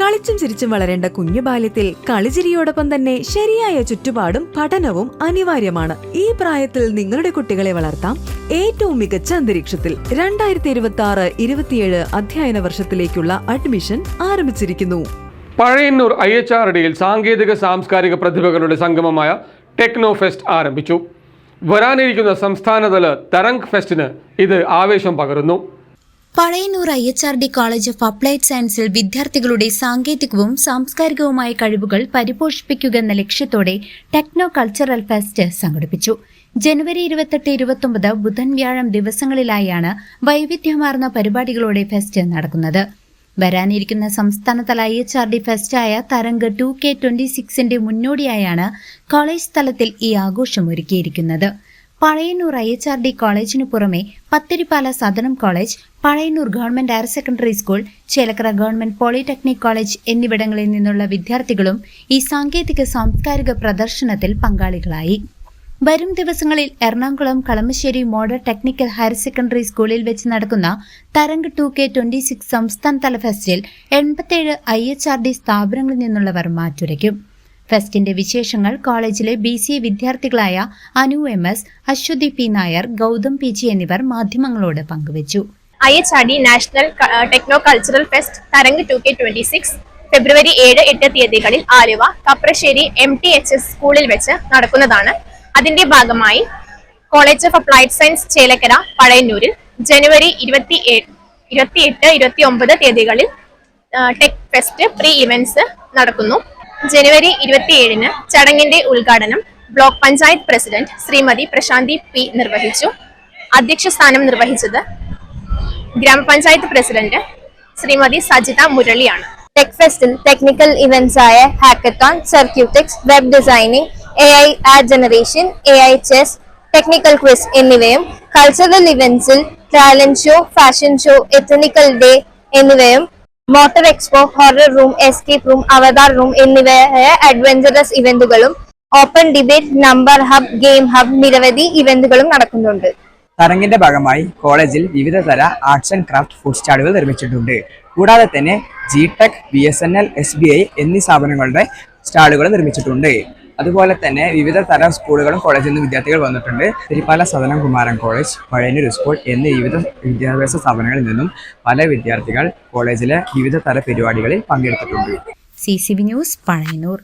കളിച്ചും ചിരിച്ചും വളരേണ്ട കുഞ്ഞു ബാല്യത്തിൽ കളിചിരിയോടൊപ്പം തന്നെ ശരിയായ ചുറ്റുപാടും പഠനവും അനിവാര്യമാണ്. ഈ പ്രായത്തിൽ നിങ്ങളുടെ കുട്ടികളെ വളർത്താം. ഏറ്റവും മികച്ച അന്തരീക്ഷത്തിൽ രണ്ടായിരത്തി ഇരുപത്തി ആറ് ഇരുപത്തിയേഴ് അധ്യയന വർഷത്തിലേക്കുള്ള അഡ്മിഷൻ ആരംഭിച്ചിരിക്കുന്നു. പഴയന്നൂർ ഐ എച്ച് ആർ ഡിയിൽ സാങ്കേതിക സാംസ്കാരിക പ്രതിഭകളുടെ സംഗമമായ ടെക്നോ ഫെസ്റ്റ് ആരംഭിച്ചു. വരാനിരിക്കുന്ന സംസ്ഥാനതല തരംഗ് ഫെസ്റ്റിന് ഇത് ആവേശം പകരുന്നു. Pazhayannur I H R D college of applied സയൻസിൽ വിദ്യാർത്ഥികളുടെ സാങ്കേതികവും സാംസ്കാരികവുമായ കഴിവുകൾ പരിപോഷിപ്പിക്കുക എന്ന ലക്ഷ്യത്തോടെ ടെക്നോ കൾച്ചറൽ ഫെസ്റ്റ് സംഘടിപ്പിച്ചു. ജനുവരി ഇരുപത്തെട്ട് ഇരുപത്തൊമ്പത് ബുധൻ വ്യാഴം ദിവസങ്ങളിലായാണ് വൈവിധ്യമാർന്ന പരിപാടികളോടെ ഫെസ്റ്റ് നടക്കുന്നത്. വരാനിരിക്കുന്ന സംസ്ഥാനതല ഐ എച്ച് ആർ ഡി ഫെസ്റ്റായ തരംഗ് ടു കെ ട്വന്റി സിക്സിന്റെ മുന്നോടിയായാണ് കോളേജ് തലത്തിൽ ഈ ആഘോഷം ഒരുക്കിയിരിക്കുന്നത്. Pazhayannur I H R D കോളേജിനു പുറമെ Pathirippala Sadanam college Pazhayannur government higher secondary school Chelakkara government polytechnic college എന്നിവിടങ്ങളിൽ നിന്നുള്ള വിദ്യാർത്ഥികളും ഈ സാങ്കേതിക സാംസ്കാരിക പ്രദർശനത്തിൽ പങ്കാളികളായി. വരും ദിവസങ്ങളിൽ Ernakulam Kalamassery model technical higher secondary സ്കൂളിൽ വെച്ച് നടക്കുന്ന Tarang two K twenty six സംസ്ഥാനതല ഫെസ്റ്റിൽ എൺപത്തിയേഴ് ഐ എച്ച് ആർ ഡി സ്ഥാപനങ്ങളിൽ നിന്നുള്ളവർ മാറ്റുരയ്ക്കും. ഫെസ്റ്റിന്റെ വിശേഷങ്ങൾ കോളേജിലെ B C A വിദ്യാർത്ഥികളായ Anu M S Aswathy P Nair Gautham P G എന്നിവർ മാധ്യമങ്ങളോട് പങ്കുവച്ചു. I H R D national techno cultural fest Tarang two K twenty six ഫെബ്രുവരി ഏഴ് എട്ട് തീയതികളിൽ Aluva Kaprassery M T H S school വെച്ച് നടക്കുന്നതാണ്. അതിന്റെ ഭാഗമായി college of applied science Chelakkara പഴയന്നൂരിൽ ജനുവരി ഇരുപത്തി ഇരുപത്തി എട്ട് ഇരുപത്തി ഒമ്പത് തീയതികളിൽ ടെക് ഫെസ്റ്റ് പ്രീ ഇവന്റ്സ് നടക്കുന്നു. ജനുവരി ഇരുപത്തിയേഴിന് ചടങ്ങിന്റെ ഉദ്ഘാടനം block panchayat president Shrimati Prashanthi P നിർവഹിച്ചു. അധ്യക്ഷ സ്ഥാനം നിർവഹിച്ചത് ഗ്രാമപഞ്ചായത്ത് പ്രസിഡന്റ് ശ്രീമതി സജിത മുരളിയാണ്. ടെക് ഫെസ്റ്റിൽ ടെക്നിക്കൽ ഇവന്റ്സ് ആയ hackathon circuitics web designing A I ad generation A I chess technical quiz എന്നിവയും cultural ഇവന്റ്സിൽ talent show fashion show ethnical day എന്നിവയും motor expo horror room escape room avatar room എന്നിവയായ adventurous ഇവന്റുകളും open debate number hub game hub നിരവധി ഇവന്റുകളും നടക്കുന്നുണ്ട്. തരംഗിന്റെ ഭാഗമായി കോളേജിൽ വിവിധ തര ആർട്സ് ആൻഡ് ക്രാഫ്റ്റ് ഫുഡ് സ്റ്റാളുകൾ നിർമ്മിച്ചിട്ടുണ്ട്. കൂടാതെ തന്നെ G tech B S N L S B I എന്നീ സ്ഥാപനങ്ങളുടെ സ്റ്റാളുകൾ നിർമ്മിച്ചിട്ടുണ്ട്. അതുപോലെ തന്നെ വിവിധ തരം സ്കൂളുകളും കോളേജിൽ നിന്ന് വിദ്യാർത്ഥികൾ വന്നിട്ടുണ്ട്. തിരുപ്പാല സദനം കുമാരൻ കോളേജ് പഴയനൂർ സ്കൂൾ എന്നീ വിവിധ വിദ്യാഭ്യാസ സ്ഥാപനങ്ങളിൽ നിന്നും പല വിദ്യാർത്ഥികൾ കോളേജിലെ വിവിധ തര പരിപാടികളിൽ പങ്കെടുത്തിട്ടുണ്ട്. C C B news Pazhayannur.